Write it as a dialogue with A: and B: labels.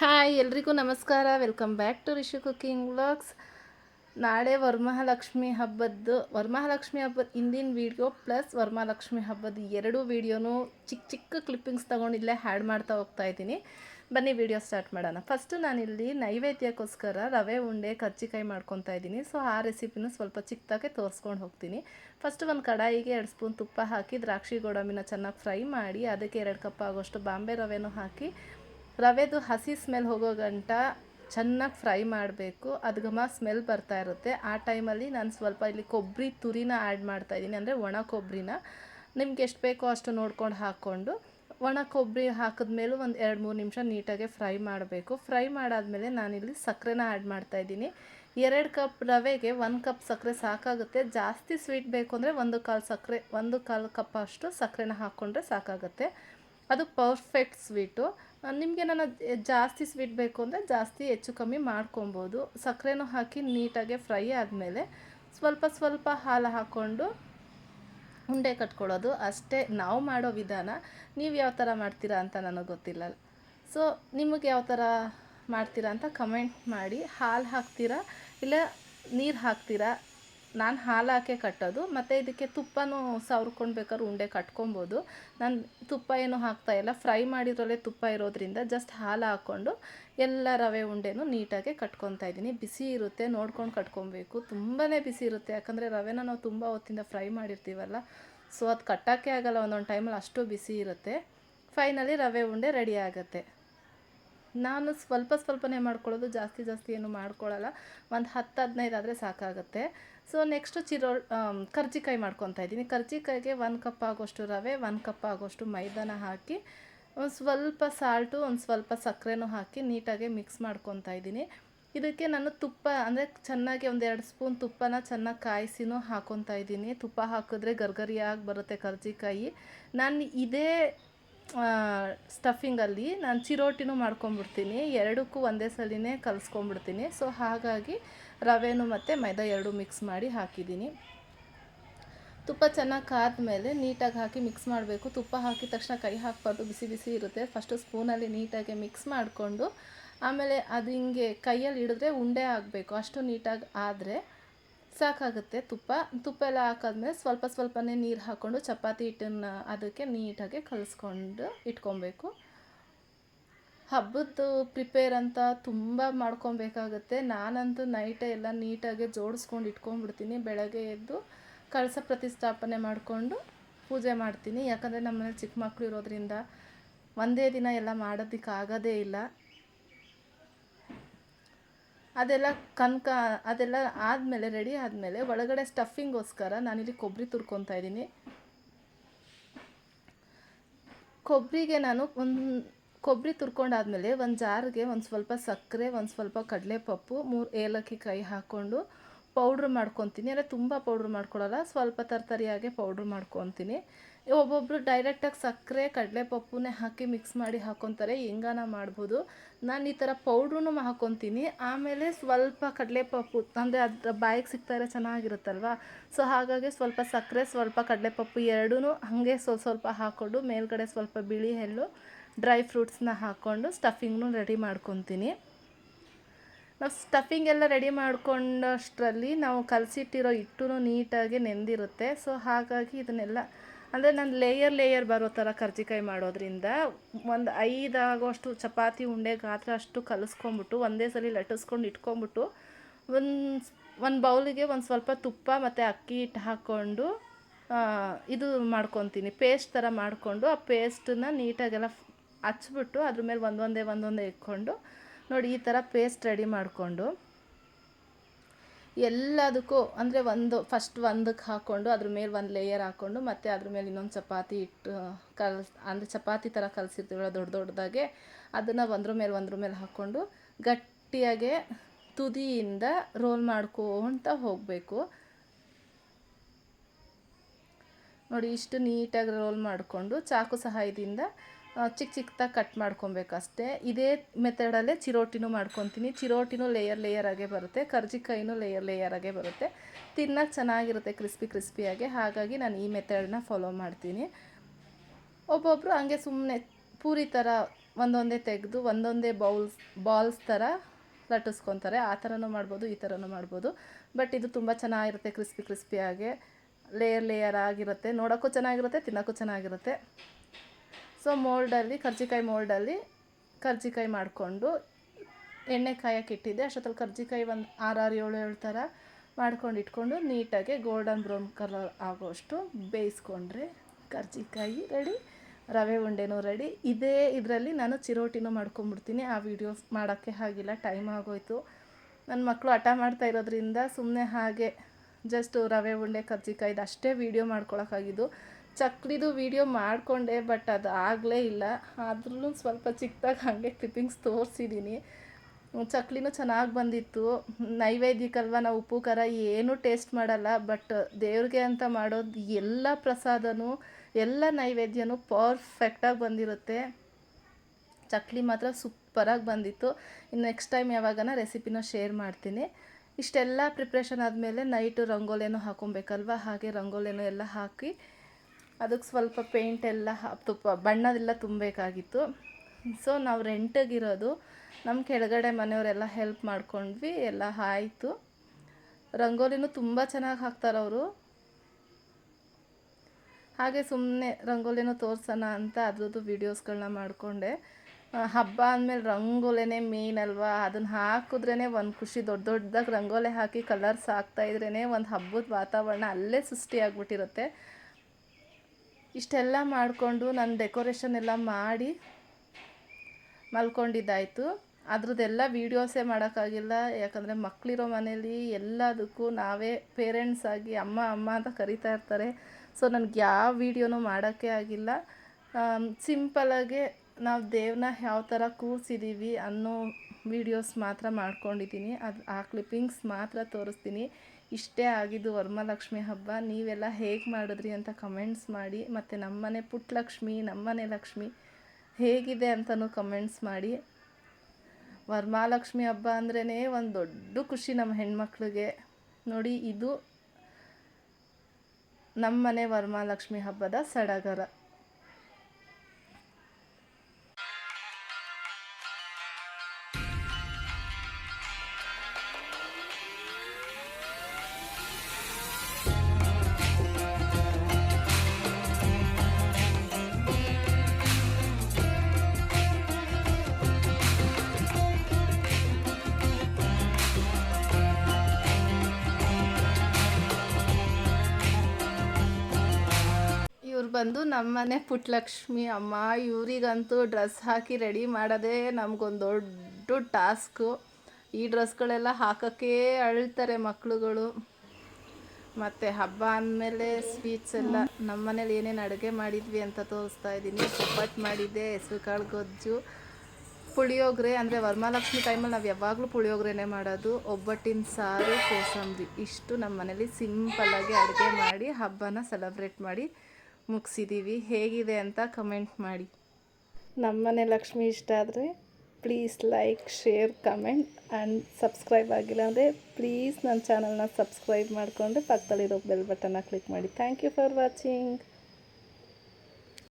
A: Hi, ಎಲ್ರಿಗೂ ನಮಸ್ಕಾರ. Welcome back to Rishu cooking vlogs ನಾಳೆ ವರಮಹಾಲಕ್ಷ್ಮಿ ಹಬ್ಬದ್ದು, ವರಮಹಾಲಕ್ಷ್ಮಿ ಹಬ್ಬದ ಹಿಂದಿನ ವೀಡಿಯೋ ಪ್ಲಸ್ ವರಮಹಾಲಕ್ಷ್ಮಿ ಹಬ್ಬದ ಎರಡು ವೀಡಿಯೋನು ಚಿಕ್ಕ ಚಿಕ್ಕ ಕ್ಲಿಪ್ಪಿಂಗ್ಸ್ ತೊಗೊಂಡಿಲ್ಲೇ ಹ್ಯಾಡ್ ಮಾಡ್ತಾ ಹೋಗ್ತಾ ಇದ್ದೀನಿ. ಬನ್ನಿ ವಿಡಿಯೋ ಸ್ಟಾರ್ಟ್ ಮಾಡೋಣ. ಫಸ್ಟು ನಾನಿಲ್ಲಿ ನೈವೇದ್ಯಕ್ಕೋಸ್ಕರ ರವೆ, ಉಂಡೆ, ಕರ್ಜಿಕಾಯಿ ಮಾಡ್ಕೊತಾ ಇದ್ದೀನಿ. ಸೊ ಆ ರೆಸಿಪಿನೂ ಸ್ವಲ್ಪ ಚಿಕ್ಕದಾಗೆ ತೋರಿಸ್ಕೊಂಡು ಹೋಗ್ತೀನಿ. ಫಸ್ಟ್ ಒಂದು ಕಡಾಯಿಗೆ ಎರಡು ಸ್ಪೂನ್ ತುಪ್ಪ ಹಾಕಿ, ದ್ರಾಕ್ಷಿ, ಗೋಡಂಬಿನ ಚೆನ್ನಾಗಿ ಫ್ರೈ ಮಾಡಿ, ಅದಕ್ಕೆ ಎರಡು ಕಪ್ ಆಗೋಷ್ಟು ಬಾಂಬೆ ರವೆನೂ ಹಾಕಿ ರವೆದು ಹಸಿ ಸ್ಮೆಲ್ ಹೋಗೋ ಗಂಟ ಚೆನ್ನಾಗಿ ಫ್ರೈ ಮಾಡಬೇಕು. ಅದು ಘಮ ಸ್ಮೆಲ್ ಬರ್ತಾ ಇರುತ್ತೆ. ಆ ಟೈಮಲ್ಲಿ ನಾನು ಸ್ವಲ್ಪ ಇಲ್ಲಿ ಕೊಬ್ಬರಿ ತುರಿನ ಆ್ಯಡ್ ಮಾಡ್ತಾಯಿದ್ದೀನಿ ಅಂದರೆ ಒಣ ಕೊಬ್ಬರಿನ ನಿಮ್ಗೆ ಎಷ್ಟು ಬೇಕೋ ಅಷ್ಟು ನೋಡ್ಕೊಂಡು ಹಾಕ್ಕೊಂಡು ಒಣ ಕೊಬ್ಬರಿ ಹಾಕಿದ್ಮೇಲೂ ಒಂದು ಎರಡು ಮೂರು ನಿಮಿಷ ನೀಟಾಗಿ ಫ್ರೈ ಮಾಡಬೇಕು. ಫ್ರೈ ಮಾಡಾದಮೇಲೆ ನಾನಿಲ್ಲಿ ಸಕ್ಕರೆನ ಆ್ಯಡ್ ಮಾಡ್ತಾಯಿದ್ದೀನಿ ಎರಡು ಕಪ್ ರವೆಗೆ ಒಂದು ಕಪ್ ಸಕ್ಕರೆ ಸಾಕಾಗುತ್ತೆ. ಜಾಸ್ತಿ ಸ್ವೀಟ್ ಬೇಕು ಅಂದರೆ ಒಂದು ಕಾಲು ಸಕ್ಕರೆ ಒಂದು ಕಾಲು ಕಪ್ ಅಷ್ಟು ಸಕ್ಕರೆನ ಹಾಕ್ಕೊಂಡ್ರೆ ಸಾಕಾಗುತ್ತೆ. ಅದು ಪರ್ಫೆಕ್ಟ್ ಸ್ವೀಟು ನಿಮಗೆ ನಾನು ಜಾಸ್ತಿ ಸ್ವೀಟ್ ಬೇಕು ಅಂದರೆ ಜಾಸ್ತಿ ಹೆಚ್ಚು ಕಮ್ಮಿ ಮಾಡ್ಕೊಬೋದು. ಸಕ್ಕರೆನೂ ಹಾಕಿ ನೀಟಾಗಿ ಫ್ರೈ ಆದಮೇಲೆ ಸ್ವಲ್ಪ ಸ್ವಲ್ಪ ಹಾಲು ಹಾಕ್ಕೊಂಡು ಉಂಡೆ ಕಟ್ಕೊಳ್ಳೋದು ಅಷ್ಟೇ. ನಾವು ಮಾಡೋ ವಿಧಾನ, ನೀವು ಯಾವ ಥರ ಮಾಡ್ತೀರಾ ಅಂತ ನನಗೆ ಗೊತ್ತಿಲ್ಲ. ಸೊ ನಿಮಗೆ ಯಾವ ಥರ ಮಾಡ್ತೀರಾ ಅಂತ ಕಮೆಂಟ್ ಮಾಡಿ. ಹಾಲು ಹಾಕ್ತೀರಾ ಇಲ್ಲ ನೀರು ಹಾಕ್ತೀರಾ? ನಾನು ಹಾಲು ಹಾಕಿ ಕಟ್ಟೋದು, ಮತ್ತು ಇದಕ್ಕೆ ತುಪ್ಪನೂ ಸವ್ರ್ಕೊಂಡು ಬೇಕಾದ್ರೆ ಉಂಡೆ ಕಟ್ಕೊಬೋದು. ನಾನು ತುಪ್ಪ ಏನೂ ಹಾಕ್ತಾಯಿಲ್ಲ ಫ್ರೈ ಮಾಡಿದ್ರಲ್ಲೇ ತುಪ್ಪ ಇರೋದ್ರಿಂದ ಜಸ್ಟ್ ಹಾಲು ಹಾಕ್ಕೊಂಡು ಎಲ್ಲ ರವೆ ಉಂಡೆನೂ ನೀಟಾಗಿ ಕಟ್ಕೊತಾ ಇದ್ದೀನಿ. ಬಿಸಿ ಇರುತ್ತೆ, ನೋಡ್ಕೊಂಡು ಕಟ್ಕೊಬೇಕು. ತುಂಬಾ ಬಿಸಿ ಇರುತ್ತೆ, ಯಾಕಂದರೆ ರವೆನ ನಾವು ತುಂಬ ಹೊತ್ತಿಂದ ಫ್ರೈ ಮಾಡಿರ್ತೀವಲ್ಲ, ಸೊ ಅದು ಕಟ್ಟೋಕ್ಕೆ ಆಗಲ್ಲ, ಒಂದೊಂದು ಟೈಮಲ್ಲಿ ಅಷ್ಟು ಬಿಸಿ ಇರುತ್ತೆ. ಫೈನಲಿ ರವೆ ಉಂಡೆ ರೆಡಿ ಆಗುತ್ತೆ. ನಾನು ಸ್ವಲ್ಪ ಸ್ವಲ್ಪನೇ ಮಾಡ್ಕೊಳ್ಳೋದು, ಜಾಸ್ತಿ ಜಾಸ್ತಿ ಏನು ಮಾಡ್ಕೊಳ್ಳಲ್ಲ. ಒಂದು ಹತ್ತು ಹದಿನೈದು ಆದರೆ ಸಾಕಾಗುತ್ತೆ. ಸೊ ನೆಕ್ಸ್ಟು ಚಿರೋ ಕರ್ಜಿಕಾಯಿ ಮಾಡ್ಕೊತಾ ಇದ್ದೀನಿ. ಕರ್ಜಿಕಾಯಿಗೆ ಒಂದು ಕಪ್ ಆಗೋಷ್ಟು ರವೆ, ಒಂದು ಕಪ್ ಆಗೋಷ್ಟು ಮೈದಾನ ಹಾಕಿ, ಒಂದು ಸ್ವಲ್ಪ ಸಾಲ್ಟು, ಒಂದು ಸ್ವಲ್ಪ ಸಕ್ಕರೆನೂ ಹಾಕಿ ನೀಟಾಗಿ ಮಿಕ್ಸ್ ಮಾಡ್ಕೊತಾ ಇದ್ದೀನಿ. ಇದಕ್ಕೆ ನಾನು ತುಪ್ಪ, ಅಂದರೆ ಚೆನ್ನಾಗಿ ಒಂದು ಎರಡು ಸ್ಪೂನ್ ತುಪ್ಪನ ಚೆನ್ನಾಗಿ ಕಾಯಿಸಿನೂ ಹಾಕೊತಾ ಇದ್ದೀನಿ. ತುಪ್ಪ ಹಾಕಿದ್ರೆ ಗರ್ಗರಿಯಾಗಿ ಬರುತ್ತೆ ಕರ್ಜಿಕಾಯಿ. ನಾನು ಇದೇ ಸ್ಟಫಿಂಗಲ್ಲಿ ನಾನು ಚಿರೋಟಿನೂ ಮಾಡ್ಕೊಂಡ್ಬಿಡ್ತೀನಿ. ಎರಡಕ್ಕೂ ಒಂದೇ ಸಲಿನೇ ಕಲಸ್ಕೊಂಬಿಡ್ತೀನಿ ಸೊ ಹಾಗಾಗಿ ರವೆನೂ ಮತ್ತು ಮೈದಾ ಎರಡು ಮಿಕ್ಸ್ ಮಾಡಿ ಹಾಕಿದ್ದೀನಿ. ತುಪ್ಪ ಚೆನ್ನಾಗಿ ಕಾದ್ಮೇಲೆ ನೀಟಾಗಿ ಹಾಕಿ ಮಿಕ್ಸ್ ಮಾಡಬೇಕು. ತುಪ್ಪ ಹಾಕಿದ ತಕ್ಷಣ ಕೈ ಹಾಕಬಾರ್ದು. ಬಿಸಿ ಬಿಸಿ ಇರುತ್ತೆ. ಫಸ್ಟು ಸ್ಪೂನಲ್ಲಿ ನೀಟಾಗಿ ಮಿಕ್ಸ್ ಮಾಡಿಕೊಂಡು ಆಮೇಲೆ ಅದು ಹಿಂಗೆ ಕೈಯಲ್ಲಿ ಹಿಡಿದ್ರೆ ಉಂಡೆ ಆಗಬೇಕು. ಅಷ್ಟು ನೀಟಾಗಿ ಆದರೆ ಸಾಕಾಗುತ್ತೆ ತುಪ್ಪ ತುಪ್ಪ ಎಲ್ಲ ಹಾಕಾದ್ಮೇಲೆ ಸ್ವಲ್ಪ ಸ್ವಲ್ಪನೇ ನೀರು ಹಾಕ್ಕೊಂಡು ಚಪಾತಿ ಹಿಟ್ಟನ್ನು ಅದಕ್ಕೆ ನೀಟಾಗಿ ಕಲಿಸ್ಕೊಂಡು ಇಟ್ಕೊಬೇಕು. ಹಬ್ಬದ್ದು ಪ್ರಿಪೇರ್ ಅಂತ ತುಂಬ ಮಾಡ್ಕೊಬೇಕಾಗುತ್ತೆ. ನಾನಂತೂ ನೈಟೇ ಎಲ್ಲ ನೀಟಾಗಿ ಜೋಡಿಸ್ಕೊಂಡು ಇಟ್ಕೊಂಡ್ಬಿಡ್ತೀನಿ. ಬೆಳಗ್ಗೆ ಎದ್ದು ಕಳಸ ಪ್ರತಿಷ್ಠಾಪನೆ ಮಾಡಿಕೊಂಡು ಪೂಜೆ ಮಾಡ್ತೀನಿ. ಯಾಕಂದರೆ ನಮ್ಮನೇಲಿ ಚಿಕ್ಕ ಮಕ್ಕಳು ಇರೋದ್ರಿಂದ ಒಂದೇ ದಿನ ಎಲ್ಲ ಮಾಡೋದಕ್ಕೆ ಆಗೋದೇ ಇಲ್ಲ. ಅದೆಲ್ಲ ಕನಕ, ಅದೆಲ್ಲ ಆದಮೇಲೆ ರೆಡಿ ಆದಮೇಲೆ ಒಳಗಡೆ ಸ್ಟಫಿಂಗೋಸ್ಕರ ನಾನಿಲ್ಲಿ ಕೊಬ್ಬರಿ ತುರ್ಕೊತಾ ಇದ್ದೀನಿ. ಕೊಬ್ಬರಿಗೆ ನಾನು ಒಂದು ಕೊಬ್ಬರಿ ತುರ್ಕೊಂಡಾದ್ಮೇಲೆ ಒಂದು ಜಾರ್ಗೆ ಒಂದು ಸ್ವಲ್ಪ ಸಕ್ಕರೆ, ಒಂದು ಸ್ವಲ್ಪ ಕಡಲೆಪಪ್ಪು, ಮೂರು ಏಲಕ್ಕಿ ಕಾಯಿ ಹಾಕ್ಕೊಂಡು ಪೌಡ್ರ್ ಮಾಡ್ಕೊತೀನಿ. ಅಂದರೆ ತುಂಬ ಪೌಡ್ರ್ ಮಾಡ್ಕೊಳ್ಳಲ್ಲ ಸ್ವಲ್ಪ ತರ್ತರಿಯಾಗೆ ಪೌಡ್ರ್ ಮಾಡ್ಕೊತೀನಿ. ಒಬ್ಬೊಬ್ಬರು ಡೈರೆಕ್ಟಾಗಿ ಸಕ್ಕರೆ, ಕಡಲೆಪಪ್ಪುನೇ ಹಾಕಿ ಮಿಕ್ಸ್ ಮಾಡಿ ಹಾಕೊತಾರೆ ಹೆಂಗಾನ ಮಾಡ್ಬೋದು. ನಾನು ಈ ಥರ ಪೌಡ್ರೂ ಹಾಕೊತೀನಿ. ಆಮೇಲೆ ಸ್ವಲ್ಪ ಕಡಲೆಪಪ್ಪು, ಅಂದರೆ ಅದರ ಬಾಯಿಗೆ ಸಿಗ್ತಾರೆ ಚೆನ್ನಾಗಿರುತ್ತಲ್ವ? ಸೊ ಹಾಗಾಗಿ ಸ್ವಲ್ಪ ಸಕ್ಕರೆ, ಸ್ವಲ್ಪ ಕಡಲೆಪಪ್ಪು ಎರಡೂ ಹಾಗೆ ಸ್ವಲ್ಪ ಸ್ವಲ್ಪ ಹಾಕ್ಕೊಂಡು ಮೇಲ್ಗಡೆ ಸ್ವಲ್ಪ ಬಿಳಿ ಎಳ್ಳು ಡ್ರೈ ಫ್ರೂಟ್ಸ್ನ ಹಾಕ್ಕೊಂಡು ಸ್ಟಫಿಂಗ್ನು ರೆಡಿ ಮಾಡ್ಕೊತೀನಿ. ನಾವು ಸ್ಟಫಿಂಗ್ ಎಲ್ಲ ರೆಡಿ ಮಾಡ್ಕೊಂಡಷ್ಟರಲ್ಲಿ ನಾವು ಕಲಸಿಟ್ಟಿರೋ ಹಿಟ್ಟು ನೀಟಾಗಿ ನೆಂದಿರುತ್ತೆ. ಸೊ ಹಾಗಾಗಿ ಇದನ್ನೆಲ್ಲ ಅಂದರೆ ನಾನು ಲೇಯರ್ ಲೇಯರ್ ಬರೋ ಥರ ಕರ್ಜಿಕಾಯಿ ಮಾಡೋದ್ರಿಂದ ಒಂದು ಐದು ಆಗೋಷ್ಟು ಚಪಾತಿ, ಉಂಡೆ, ಗಾತ್ರ ಅಷ್ಟು ಕಲಿಸ್ಕೊಂಬಿಟ್ಟು ಒಂದೇ ಸಲ ಲಟ್ಟಿಸ್ಕೊಂಡು ಇಟ್ಕೊಂಬಿಟ್ಟು ಒಂದು ಒಂದು ಬೌಲಿಗೆ ಒಂದು ಸ್ವಲ್ಪ ತುಪ್ಪ ಮತ್ತು ಅಕ್ಕಿ ಹಿಟ್ಟು ಹಾಕ್ಕೊಂಡು ಇದು ಮಾಡ್ಕೊತೀನಿ. ಪೇಸ್ಟ್ ಥರ ಮಾಡಿಕೊಂಡು ಆ ಪೇಸ್ಟನ್ನ ನೀಟಾಗೆಲ್ಲ ಹಚ್ಬಿಟ್ಟು ಅದ್ರ ಮೇಲೆ ಒಂದೊಂದೇ ಒಂದೊಂದೇ ಇಟ್ಕೊಂಡು ನೋಡಿ ಈ ಥರ ಪೇಸ್ಟ್ ರೆಡಿ ಮಾಡಿಕೊಂಡು. ಎಲ್ಲದಕ್ಕೂ ಅಂದರೆ ಒಂದು ಫಸ್ಟ್ ಒಂದಕ್ಕೆ ಹಾಕ್ಕೊಂಡು ಅದ್ರ ಮೇಲೆ ಒಂದು ಲೇಯರ್ ಹಾಕ್ಕೊಂಡು ಮತ್ತೆ ಅದ್ರ ಮೇಲೆ ಇನ್ನೊಂದು ಚಪಾತಿ ಇಟ್ಟು ಕಲ್ ಅಂದರೆ ಚಪಾತಿ ಥರ ಕಲಸಿರ್ತೀವಲ್ಲ ದೊಡ್ಡ ದೊಡ್ಡದಾಗೆ, ಅದನ್ನು ಒಂದ್ರ ಮೇಲೆ ಒಂದ್ರ ಮೇಲೆ ಹಾಕ್ಕೊಂಡು ಗಟ್ಟಿಯಾಗೆ ತುದಿಯಿಂದ ರೋಲ್ ಮಾಡ್ಕೊತ ಹೋಗಬೇಕು. ನೋಡಿ ಇಷ್ಟು ನೀಟಾಗಿ ರೋಲ್ ಮಾಡಿಕೊಂಡು, ಚಾಕು ಸಹಾಯದಿಂದ ಚಿಕ್ಕ ಚಿಕ್ಕದಾಗಿ ಕಟ್ ಮಾಡ್ಕೊಬೇಕು ಅಷ್ಟೇ ಇದೇ ಮೆಥಡಲ್ಲೇ ಚಿರೋಟಿನೂ ಮಾಡ್ಕೊತೀನಿ. ಚಿರೋಟಿನೂ ಲೇಯರ್ ಲೇಯರ್ ಆಗೇ ಬರುತ್ತೆ. ಕರ್ಜಿಕಾಯಿನೂ ಲೇಯರ್ ಲೇಯರ್ ಆಗೇ ಬರುತ್ತೆ. ತಿನ್ನೋಕೆ ಚೆನ್ನಾಗಿರುತ್ತೆ ಕ್ರಿಸ್ಪಿ ಕ್ರಿಸ್ಪಿಯಾಗೆ ಹಾಗಾಗಿ ನಾನು ಈ ಮೆಥಡನ್ನ ಫಾಲೋ ಮಾಡ್ತೀನಿ. ಒಬ್ಬೊಬ್ಬರು ಹಂಗೆ ಸುಮ್ಮನೆ ಪೂರಿ ಥರ ಒಂದೊಂದೇ ತೆಗೆದು, ಒಂದೊಂದೇ ಬೌಲ್ಸ್ ಬಾಲ್ಸ್ ಥರ ಲಟ್ಟಿಸ್ಕೊತಾರೆ. ಆ ಥರನೂ ಮಾಡ್ಬೋದು, ಈ ಥರನೂ ಮಾಡ್ಬೋದು. ಬಟ್ ಇದು ತುಂಬ ಚೆನ್ನಾಗಿರುತ್ತೆ ಕ್ರಿಸ್ಪಿ ಕ್ರಿಸ್ಪಿಯಾಗೆ ಲೇಯರ್ ಲೇಯರ್ ಆಗಿರುತ್ತೆ. ನೋಡೋಕ್ಕೂ ಚೆನ್ನಾಗಿರುತ್ತೆ, ತಿನ್ನೋಕ್ಕೂ ಚೆನ್ನಾಗಿರುತ್ತೆ. ಸೊ ಮೋಲ್ಡಲ್ಲಿ, ಕರ್ಜಿಕಾಯಿ ಮೋಲ್ಡಲ್ಲಿ ಕರ್ಜಿಕಾಯಿ ಮಾಡಿಕೊಂಡು ಎಣ್ಣೆ ಕಾಯಕ್ಕೆ ಇಟ್ಟಿದ್ದೆ. ಅಷ್ಟೊತ್ತಲ್ಲಿ ಕರ್ಜಿಕಾಯಿ ಒಂದು ಆರಾರು ಏಳು ಏಳು ಥರ ಮಾಡ್ಕೊಂಡು ಇಟ್ಕೊಂಡು ನೀಟಾಗಿ ಗೋಲ್ಡನ್ ಬ್ರೌನ್ ಕಲರ್ ಆಗೋಷ್ಟು ಬೇಯಿಸ್ಕೊಂಡ್ರೆ ಕರ್ಜಿಕಾಯಿ ರೆಡಿ, ರವೆ ಉಂಡೆನೂ ರೆಡಿ. ಇದೇ ಇದರಲ್ಲಿ ನಾನು ಚಿರೋಟಿನೂ ಮಾಡ್ಕೊಂಬಿಡ್ತೀನಿ. ಆ ವಿಡಿಯೋಸ್ ಮಾಡೋಕ್ಕೆ ಆಗಿಲ್ಲ, ಟೈಮ್ ಆಗೋಯ್ತು. ನನ್ನ ಮಕ್ಕಳು ಹಠ ಮಾಡ್ತಾ ಇರೋದ್ರಿಂದ ಸುಮ್ಮನೆ ಹಾಗೆ ಜಸ್ಟ್ ರವೆ ಉಂಡೆ, ಕರ್ಜಿಕಾಯ್ದು ಅಷ್ಟೇ ವೀಡಿಯೋ ಮಾಡ್ಕೊಳಕ್ಕಾಗಿದ್ದು. ಚಕ್ಲಿದು ವೀಡಿಯೋ ಮಾಡಿಕೊಂಡೆ ಬಟ್ ಅದು ಆಗಲೇ ಇಲ್ಲ. ಆದ್ರೂ ಸ್ವಲ್ಪ ಚಿಕ್ಕದಾಗಿ ಹಾಗೆ ಕ್ಲಿಪ್ಪಿಂಗ್ಸ್ ತೋರಿಸಿದ್ದೀನಿ ಚಕ್ಲಿನೂ ಚೆನ್ನಾಗಿ ಬಂದಿತ್ತು. ನೈವೇದ್ಯಕ್ಕಲ್ವ, ನಾವು ಉಪ್ಪು, ಖಾರ ಏನೂ ಟೇಸ್ಟ್ ಮಾಡಲ್ಲ ಬಟ್ ದೇವ್ರಿಗೆ ಅಂತ ಮಾಡೋದು ಎಲ್ಲ ಪ್ರಸಾದನೂ, ಎಲ್ಲ ನೈವೇದ್ಯನೂ ಪರ್ಫೆಕ್ಟಾಗಿ ಬಂದಿರುತ್ತೆ. ಚಕ್ಲಿ ಮಾತ್ರ ಸೂಪರಾಗಿ ಬಂದಿತ್ತು. ಇನ್ನು ನೆಕ್ಸ್ಟ್ ಟೈಮ್ ಯಾವಾಗನ ರೆಸಿಪಿನ ಶೇರ್ ಮಾಡ್ತೀನಿ. ಇಷ್ಟೆಲ್ಲ ಪ್ರಿಪ್ರೇಷನ್ ಆದಮೇಲೆ ನೈಟು ರಂಗೋಲಿನೂ ಹಾಕೊಬೇಕಲ್ವ? ಹಾಗೆ ರಂಗೋಲಿನೂ ಎಲ್ಲ ಹಾಕಿ ಅದಕ್ಕೆ ಸ್ವಲ್ಪ ಪೇಂಟ್ ಎಲ್ಲ ತುಪ್ಪ, ಬಣ್ಣದೆಲ್ಲ ತುಂಬಬೇಕಾಗಿತ್ತು. ಸೊ ನಾವು ರೆಂಟಾಗಿರೋದು ನಮ್ಮ ಕೆಳಗಡೆ ಮನೆಯವರೆಲ್ಲ ಹೆಲ್ಪ್ ಮಾಡ್ಕೊಂಡ್ವಿ, ಎಲ್ಲ ಆಯಿತು. ರಂಗೋಲಿನೂ ತುಂಬ ಚೆನ್ನಾಗಿ ಹಾಕ್ತಾರೆ ಅವರು. ಹಾಗೆ ಸುಮ್ಮನೆ ರಂಗೋಲಿನೂ ತೋರಿಸೋಣ ಅಂತ ಅದ್ರದ್ದು ವೀಡಿಯೋಸ್ಗಳನ್ನ ಮಾಡಿಕೊಂಡೆ. ಹಬ್ಬ ಅಂದಮೇಲೆ ರಂಗೋಲೆನೇ ಮೇನ್ ಅಲ್ವಾ? ಅದನ್ನು ಹಾಕಿದ್ರೇ ಒಂದು ಖುಷಿ, ದೊಡ್ಡ ದೊಡ್ಡದಾಗಿ ರಂಗೋಲೆ ಹಾಕಿ ಕಲರ್ಸ್ ಹಾಕ್ತಾಯಿದ್ರೇ ಒಂದು ಹಬ್ಬದ ವಾತಾವರಣ ಅಲ್ಲೇ ಸೃಷ್ಟಿಯಾಗ್ಬಿಟ್ಟಿರುತ್ತೆ. ಇಷ್ಟೆಲ್ಲ ಮಾಡಿಕೊಂಡು ನಾನು ಡೆಕೋರೇಷನ್ ಎಲ್ಲ ಮಾಡಿ ಮಲ್ಕೊಂಡಿದ್ದಾಯಿತು. ಅದ್ರದ್ದೆಲ್ಲ ವೀಡಿಯೋಸೇ ಮಾಡೋಕ್ಕಾಗಿಲ್ಲ. ಯಾಕಂದರೆ ಮಕ್ಕಳಿರೋ ಮನೇಲಿ ಎಲ್ಲದಕ್ಕೂ ನಾವೇ ಪೇರೆಂಟ್ಸ್ ಆಗಿ ಅಮ್ಮ ಅಮ್ಮ ಅಂತ ಕರಿತಾ ಇರ್ತಾರೆ. ಸೊ ನನಗೆ ಯಾವ ವೀಡಿಯೋನೂ ಮಾಡೋಕ್ಕೆ ಆಗಿಲ್ಲ. ಸಿಂಪಲಾಗೆ ನಾವು ದೇವ್ರನ್ನ ಯಾವ ಥರ ಕೂರಿಸಿದ್ದೀವಿ ಅನ್ನೋ ವೀಡಿಯೋಸ್ ಮಾತ್ರ ಮಾಡ್ಕೊಂಡಿದ್ದೀನಿ. ಅದು ಆ ಕ್ಲಿಪ್ಪಿಂಗ್ಸ್ ಮಾತ್ರ ತೋರಿಸ್ತೀನಿ. ಇಷ್ಟೇ ಆಗಿದ್ದು ವರ್ಮಲಕ್ಷ್ಮಿ ಹಬ್ಬ. ನೀವೆಲ್ಲ ಹೇಗೆ ಮಾಡಿದ್ರಿ ಅಂತ ಕಮೆಂಟ್ಸ್ ಮಾಡಿ. ಮತ್ತು ನಮ್ಮನೆ ಪುಟ್ಟಲಕ್ಷ್ಮಿ ನಮ್ಮನೆ ಲಕ್ಷ್ಮಿ ಹೇಗಿದೆ ಅಂತಲೂ ಕಮೆಂಟ್ಸ್ ಮಾಡಿ. ವರಮಹಾಲಕ್ಷ್ಮಿ ಹಬ್ಬ ಅಂದ್ರೇ ಒಂದು ದೊಡ್ಡ ಖುಷಿ ನಮ್ಮ ಹೆಣ್ಮಕ್ಳಿಗೆ. ನೋಡಿ, ಇದು ನಮ್ಮನೆ ವರಮಹಾಲಕ್ಷ್ಮಿ ಹಬ್ಬದ ಸಡಗರ. ಇವ್ರು ಬಂದು ನಮ್ಮನೆ ಪುಟ್ಟಲಕ್ಷ್ಮಿ ಅಮ್ಮ, ಇವರಿಗಂತೂ ಡ್ರೆಸ್ ಹಾಕಿ ರೆಡಿ ಮಾಡೋದೇ ನಮಗೊಂದು ದೊಡ್ಡ ಟಾಸ್ಕು. ಈ ಡ್ರೆಸ್ಗಳೆಲ್ಲ ಹಾಕೋಕ್ಕೆ ಅಳ್ತಾರೆ ಮಕ್ಕಳುಗಳು ಮತ್ತು ಹಬ್ಬ ಅಂದಮೇಲೆ ಸ್ವೀಟ್ಸ್ ಎಲ್ಲ. ನಮ್ಮ ಮನೇಲಿ ಏನೇನು ಅಡುಗೆ ಮಾಡಿದ್ವಿ ಅಂತ ತೋರಿಸ್ತಾ ಇದ್ದೀನಿ. ಒಬ್ಬಟ್ಟು ಮಾಡಿದ್ದೆ ಹೆಸರು ಕಾಳು ಗೊಜ್ಜು. ಪುಳಿಯೋಗರೆ ಅಂದರೆ ವರಮಹಾಲಕ್ಷ್ಮಿ ಟೈಮಲ್ಲಿ ನಾವು ಯಾವಾಗಲೂ ಪುಳಿಯೋಗರೆನೇ ಮಾಡೋದು. ಒಬ್ಬಟ್ಟಿನ ಸಾರು, ಕೋಸಂಬರಿ. ಇಷ್ಟು ನಮ್ಮ ಮನೇಲಿ ಸಿಂಪಲ್ಲಾಗಿ ಅಡುಗೆ ಮಾಡಿ, ಹಬ್ಬನ ಸೆಲೆಬ್ರೇಟ್ ಮಾಡಿ ಮುಗಿಸಿದ್ದೀವಿ ಹೇಗಿದೆ ಅಂತ ಕಮೆಂಟ್ ಮಾಡಿ. ನಮ್ಮನೆ ಲಕ್ಷ್ಮಿ ಇಷ್ಟ ಆದರೆ please like share comment and subscribe ಆಗಿಲ್ಲ ಅಂದರೆ ಪ್ಲೀಸ್ ನನ್ನ ಚಾನಲ್ನ ಸಬ್ಸ್ಕ್ರೈಬ್ ಮಾಡಿಕೊಂಡು ಪಕ್ಕದಲ್ಲಿರೋ ಬೆಲ್ ಬಟನ್ನ ಕ್ಲಿಕ್ ಮಾಡಿ. Thank you for watching